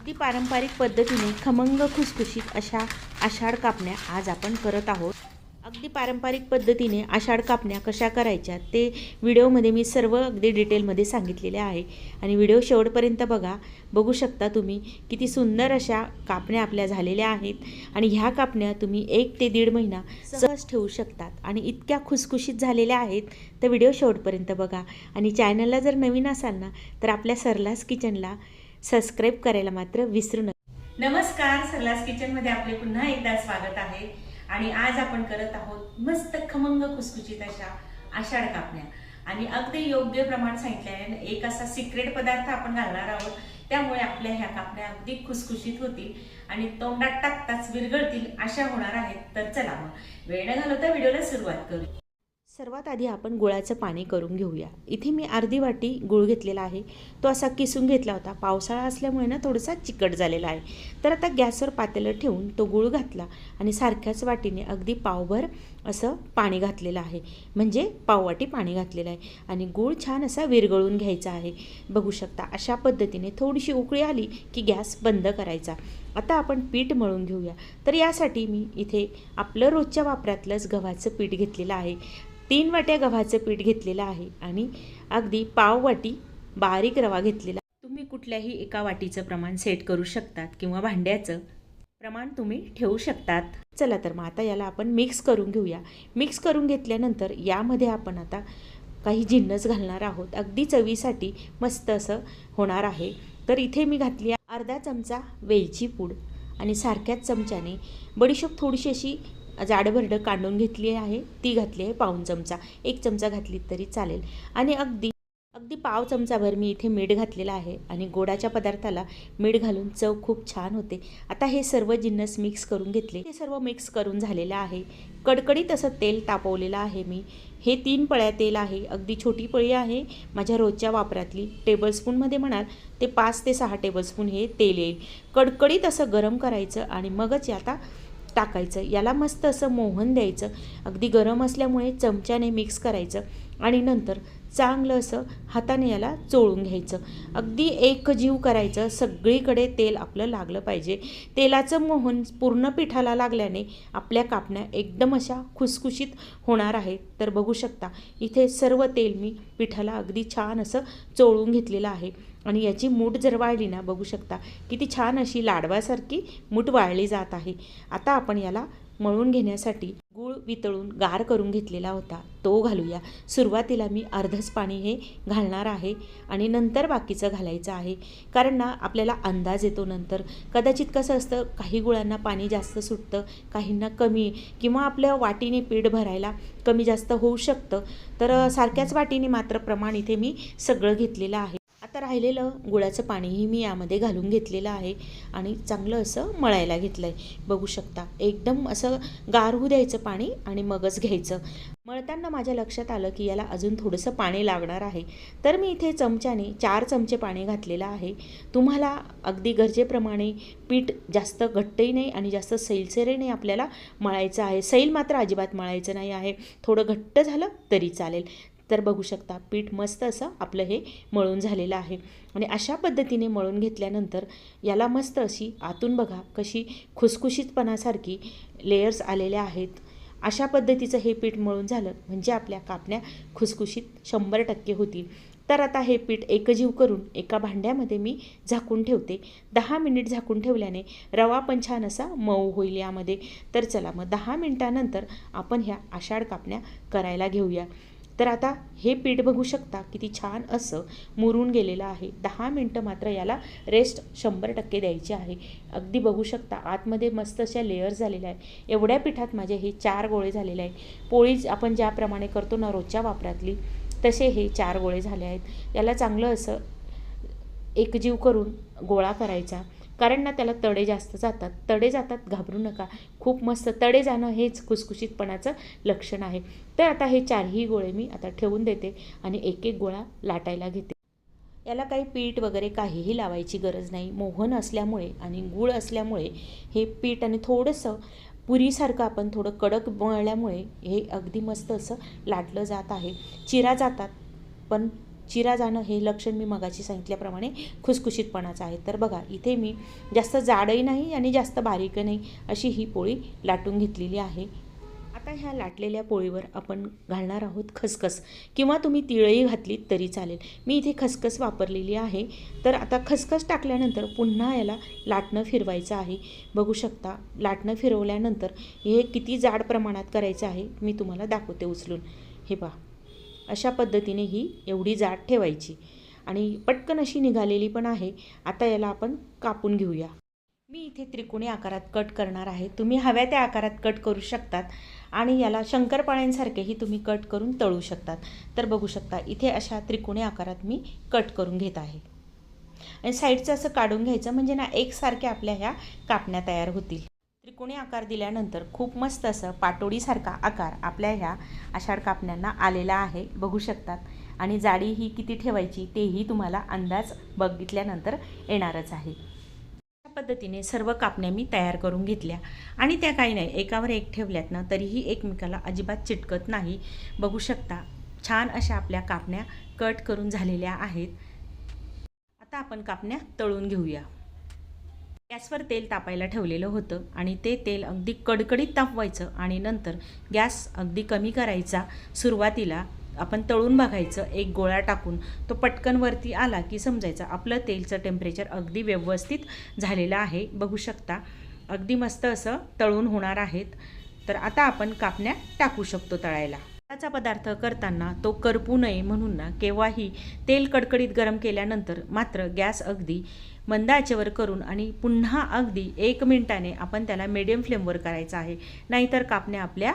अगदी पारंपरिक पद्धतीने खमंग खुसखुशीत अशा आषाढ कापण्या आज आपण करत आहोत. अगदी पारंपरिक पद्धतीने आषाढ कापण्या कशा करायच्या ते व्हिडिओमध्ये मी सर्व अगदी डिटेलमध्ये सांगितलेले आहे. आणि व्हिडिओ शेवटपर्यंत बघा. बघू शकता तुम्ही किती सुंदर अशा कापण्या आपल्या झालेल्या आहेत. आणि ह्या कापण्या तुम्ही एक ते दीड महिना सहज ठेवू शकतात. आणि इतक्या खुसखुशीत झालेल्या आहेत तर व्हिडिओ शेवटपर्यंत बघा. आणि चॅनलला जर नवीन असाल ना तर आपल्या सरलास किचनला सबस्क्राईब करायला मात्र विसरू नका. नमस्कार सरलास किचनमध्ये आपले पुन्हा एकदा स्वागत आहे. आणि आज आपण करत आहोत मस्त खमंग खुसखुशीत अशा आषाढ कापण्या. आणि अगदी योग्य प्रमाण सांगितल्याने एक असा सिक्रेट पदार्थ आपण घालणार आहोत. त्यामुळे आपल्या ह्या कापण्या अगदी खुसखुशीत होतील आणि तोंडात टाकताच विरघळतील अशा होणार आहेत. तर चला मग वेळ न घालवता व्हिडिओला सुरुवात करू. सर्वात आधी आपण गुळाचं पाणी करून घेऊया. इथे मी अर्धी वाटी गुळ घेतलेला आहे. तो असा किसून घेतला होता. पावसाळा असल्यामुळे ना थोडासा चिकट झालेला आहे. तर आता गॅसवर पातेलं ठेवून तो गुळ घातला आणि सारख्याच वाटीने अगदी पावभर असं पाणी घातलेलं आहे. म्हणजे पाववाटी पाणी घातलेलं आहे. आणि गूळ छान असा विरघळून घ्यायचा आहे. बघू शकता अशा पद्धतीने थोडीशी उकळी आली की गॅस बंद करायचा. आता आपण पीठ मळून घेऊया. तर यासाठी मी इथे आपलं रोजच्या वापरातलंच गव्हाचं पीठ घेतलेलं आहे. तीन वाट्या गव्हाचं पीठ घेतलेलं आहे आणि अगदी पाव वाटी बारीक रवा घेतलेला. तुम्ही कुठल्याही एका वाटीचं प्रमाण सेट करू शकतात किंवा भांड्याचं प्रमाण तुम्ही ठेवू शकतात. चला तर मग आता याला आपण मिक्स करून घेऊया. मिक्स करून घेतल्यानंतर यामध्ये आपण आता काही जिन्नस घालणार आहोत. अगदी चवीसाठी मस्त असं होणार आहे. तर इथे मी घातली आहे अर्धा चमचा वेलची पूड आणि सारख्याच चमच्याने बडीशोप थोडीशी अशी जाडभरडं काढून घेतली आहे. ती घातली आहे पाऊन चमचा. एक चमचा घातली तरी चालेल. आणि अगदी अगदी पाव चमचाभर मी इथे मीठ घातलेलं आहे. आणि गोडाच्या पदार्थाला मीठ घालून चव खूप छान होते. आता हे सर्व जिन्नस मिक्स करून घेतले. हे सर्व मिक्स करून झालेलं आहे. कडकडीत असं तेल तापवलेलं आहे मी. हे तीन पळ्या तेल आहे. अगदी छोटी पळी आहे. माझ्या रोजच्या वापरातली टेबलस्पूनमध्ये म्हणाल ते पाच ते सहा टेबलस्पून हे तेल येईल. कडकडीत असं गरम करायचं आणि मगच आता टाकायचं याला मस्त असं मोहन द्यायचं. अगदी गरम असल्यामुळे चमच्याने मिक्स करायचं. आणि नंतर चांगलं असं हाताने याला चोळून घ्यायचं. अगदी एक जीव करायचं. सगळीकडे तेल आपलं लागलं पाहिजे. तेलाचं मोहन पूर्ण पिठाला लागल्याने आपल्या कापण्या एकदम अशा खुसखुशीत होणार आहेत तर बघू शकता इथे सर्व तेल मी पिठाला अगदी छान असं चोळून घेतलेलं आहे. आणि याची मूठ जर वाळली ना बघू शकता किती छान अशी लाडवासारखी मूठ वाळली जात आहे. आता आपण याला मळून घेण्यासाठी गूळ वितळून गार करून घेतलेला होता. तो घालूया. सुरुवातीला मी अर्धच पाणी हे घालणार आहे आणि नंतर बाकीचं घालायचं आहे. कारण ना आपल्याला अंदाज येतो नंतर. कदाचित कसं असतं काही गुळांना पाणी जास्त सुटतं काहींना कमी किंवा आपल्या वाटीने पीठ भरायला कमी जास्त होऊ शकतं. तर सारख्याच वाटीने मात्र प्रमाण इथे मी सगळं घेतलेलं आहे. आता राहिलेलं गुळाचं पाणीही मी यामध्ये घालून घेतलेलं आहे आणि चांगलं असं मळायला घेतलं आहे बघू शकता. एकदम असं गार होऊ द्यायचं पाणी आणि मगच घ्यायचं. मळताना माझ्या लक्षात आलं की याला अजून थोडंसं पाणी लागणार आहे. तर मी इथे चमच्याने चार चमचे पाणी घातलेलं आहे. तुम्हाला अगदी गरजेप्रमाणे पीठ जास्त घट्टही नाही आणि जास्त सैलसेरे नाही आपल्याला मळायचं आहे. सैल मात्र अजिबात मळायचं नाही आहे. थोडं घट्ट झालं तरी चालेल. तर बघू शकता पीठ मस्त असं आपलं हे मळून झालेलं आहे. आणि अशा पद्धतीने मळून घेतल्यानंतर याला मस्त अशी आतून बघा कशी खुसखुशीतपणासारखी लेयर्स आलेल्या आहेत. अशा पद्धतीचं हे पीठ मळून झालं म्हणजे आपल्या कापण्या खुसखुशीत शंभर टक्के होतील. तर आता हे पीठ एकजीव करून एका भांड्यामध्ये मी झाकून ठेवते. दहा मिनिट झाकून ठेवल्याने रवा पण छान असा मऊ होईल यामध्ये. तर चला मग दहा मिनटानंतर आपण ह्या आषाढ कापण्या करायला घेऊया. तर आता हे पीठ बघू शकता किती छान असं मुरून गेलेलं आहे. दहा मिनटं मात्र याला रेस्ट शंभर टक्के द्यायची आहे. अगदी बघू शकता आतमध्ये मस्त अशा लेअर झालेल्या आहे एवढ्या पिठात माझे हे चार गोळे झालेले आहे पोळी आपण ज्याप्रमाणे करतो ना रोजच्या वापरातली तसे हे चार गोळे झाले आहेत. याला चांगलं असं एकजीव करून गोळा करायचा. कारण ना त्याला तडे जास्त जातात. तडे जातात घाबरू नका. खूप मस्त तडे जाणं हेच खुसखुशीतपणाचं लक्षण आहे. तर आता हे चारही गोळे मी आता ठेवून देते आणि एक एक गोळा लाटायला घेते. याला काही पीठ वगैरे काहीही लावायची गरज नाही. मोहन असल्यामुळे आणि गूळ असल्यामुळे हे पीठ आणि थोडंसं पुरीसारखं आपण थोडं कडक मळल्यामुळे हे अगदी मस्त असं लाटलं जात आहे. चिरा जातात पण चिरा जाणं हे लक्षण मी मगाशी सांगितल्याप्रमाणे खुसखुशीतपणाचं आहे. तर बघा इथे मी जास्त जाडही नाही आणि जास्त बारीकही नाही अशी ही पोळी लाटून घेतलेली आहे. आता ह्या लाटलेल्या पोळीवर आपण घालणार आहोत खसखस. किंवा तुम्ही तिळही घातलीत तरी चालेल. मी इथे खसखस वापरलेली आहे. तर आता खसखस टाकल्यानंतर पुन्हा याला लाटणं फिरवायचं आहे. बघू शकता लाटणं फिरवल्यानंतर हे किती जाड प्रमाणात करायचं आहे मी तुम्हाला दाखवते उचलून. हे पहा. अशा पद्धतीने ही एवढी जाड ठेवायची. आणि पटकन अशी निघालेली पण आहे. आता याला आपण कापून घेऊया. मी इथे त्रिकोणी आकारात कट करणार आहे. तुम्ही हव्या त्या आकारात कट करू शकतात. आणि याला शंकरपाळ्यांसारखेही तुम्ही कट करून तळू शकतात. तर बघू शकता इथे अशा त्रिकोणी आकारात मी कट करून घेत आहे. आणि साईडचं असं काढून घ्यायचं म्हणजे ना एकसारख्या आपल्या ह्या कापण्या तयार होतील. त्रिकोणी आकार दिल्यानंतर खूप मस्त असं पाटोडीसारखा आकार आपल्या ह्या आषाढ कापण्यांना आलेला आहे. बघू शकतात. आणि जाडी ही किती ठेवायची तेही तुम्हाला अंदाज बघितल्यानंतर येणारच आहे. अशा पद्धतीने सर्व कापण्या मी तयार करून घेतल्या. आणि त्या काही नाही एकावर एक ठेवल्यात ना तरीही एकमेकाला अजिबात चिटकत नाही. बघू शकता छान अशा आपल्या कापण्या कट करून झालेल्या आहेत. आता आपण कापण्या तळून घेऊया. गॅसवर तेल तापायला ठेवलेलं होतं आणि ते तेल अगदी कडकडीत तापवायचं आणि नंतर गॅस अगदी कमी करायचा. सुरुवातीला आपण तळून बघायचं एक गोळा टाकून तो पटकन वरती आला की समजायचं आपलं तेलचं टेम्परेचर अगदी व्यवस्थित झालेलं आहे. बघू शकता अगदी मस्त असं तळून होणार आहेत. तर आता आपण कापण्या टाकू शकतो तळायला. त्याचा पदार्थ करताना तो करपू नये म्हणून ना केव्हाही तेल कडकडीत गरम केल्यानंतर मात्र गॅस अगदी मंद आचेवर करून आणि पुन्हा अगदी एक मिनिटाने आपण त्याला मिडियम फ्लेमवर करायचा आहे. नाहीतर कापण्या आपल्या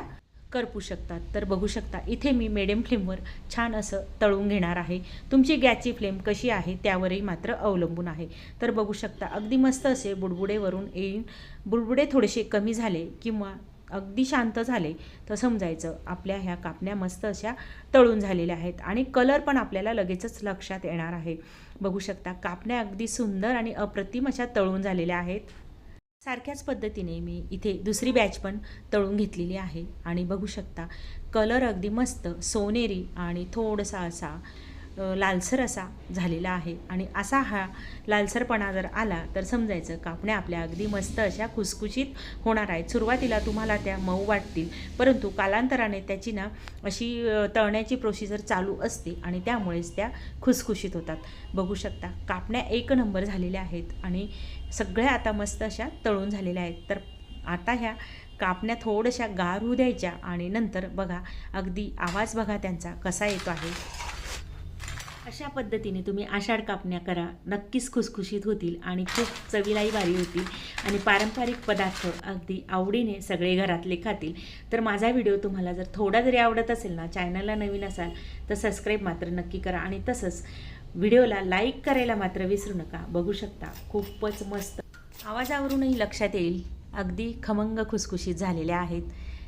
करपू शकतात. तर बघू शकता इथे मी मिडियम फ्लेमवर छान असं तळून घेणार आहे. तुमची गॅसची फ्लेम कशी आहे त्यावरही मात्र अवलंबून आहे. तर बघू शकता अगदी मस्त असे बुडबुडेवरून येईन. बुडबुडे थोडेसे कमी झाले किंवा अगदी शांत झाले तर समजायचं. आपल्या ह्या कापण्या मस्त अशा तळून झालेल्या आहेत आणि कलर पण आपल्याला लगेचच लक्षात येणार आहे. बघू शकता कापण्या अगदी सुंदर आणि अप्रतिम अशा तळून झालेल्या आहेत. सारख्याच पद्धतीने मी इथे दुसरी बॅच पण तळून घेतलेली आहे. आणि बघू शकता कलर अगदी मस्त सोनेरी आणि थोडासा असा लालसर असा झालेला आहे. आणि असा हा लालसरपणा जर आला तर समजायचं कापण्या आपल्या अगदी मस्त अशा खुसखुशीत होणार आहेत सुरुवातीला तुम्हाला त्या मऊ वाटतील परंतु कालांतराने त्याची ना अशी तळण्याची प्रोसिजर चालू असते आणि त्यामुळेच त्या खुसखुशीत होतात. बघू शकता कापण्या एक नंबर झालेल्या आहेत आणि सगळ्या आता मस्त अशा तळून झालेल्या आहेत. तर आता ह्या कापण्या थोड्याशा गार होऊ द्यायच्या आणि नंतर बघा अगदी आवाज बघा त्यांचा कसा येतो आहे. अशा पद्धतीने तुम्ही आषाढ कापण्या करा. नक्कीच खुसखुशीत होतील आणि खूप चवीलाही भारी होतील आणि पारंपरिक पदार्थ अगदी आवडीने सगळे घरातले खातील. तर माझा व्हिडिओ तुम्हाला जर थोडा जरी आवडत असेल ना चॅनलला नवीन असाल तर सबस्क्राईब मात्र नक्की करा आणि तसंच व्हिडिओला लाईक करायला मात्र विसरू नका. बघू शकता खूपच मस्त. आवाजावरूनही लक्षात येईल. अगदी खमंग खुसखुशीत झालेल्या आहेत.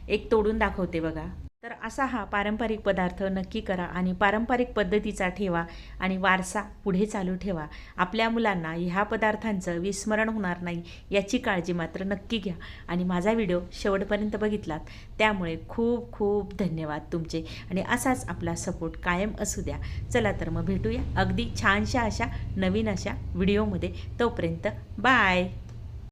एक तोडून दाखवते बघा. तर असा हा पारंपरिक पदार्थ नक्की करा आणि पारंपरिक पद्धतीचा ठेवा आणि वारसा पुढे चालू ठेवा. आपल्या मुलांना ह्या पदार्थांचं विस्मरण होणार नाही याची काळजी मात्र नक्की घ्या. आणि माझा व्हिडिओ शेवटपर्यंत बघितलात त्यामुळे खूप खूप धन्यवाद तुमचे. आणि असाच आपला सपोर्ट कायम असू द्या. चला तर मग भेटूया अगदी छानशा अशा नवीन अशा व्हिडिओमध्ये. तोपर्यंत बाय!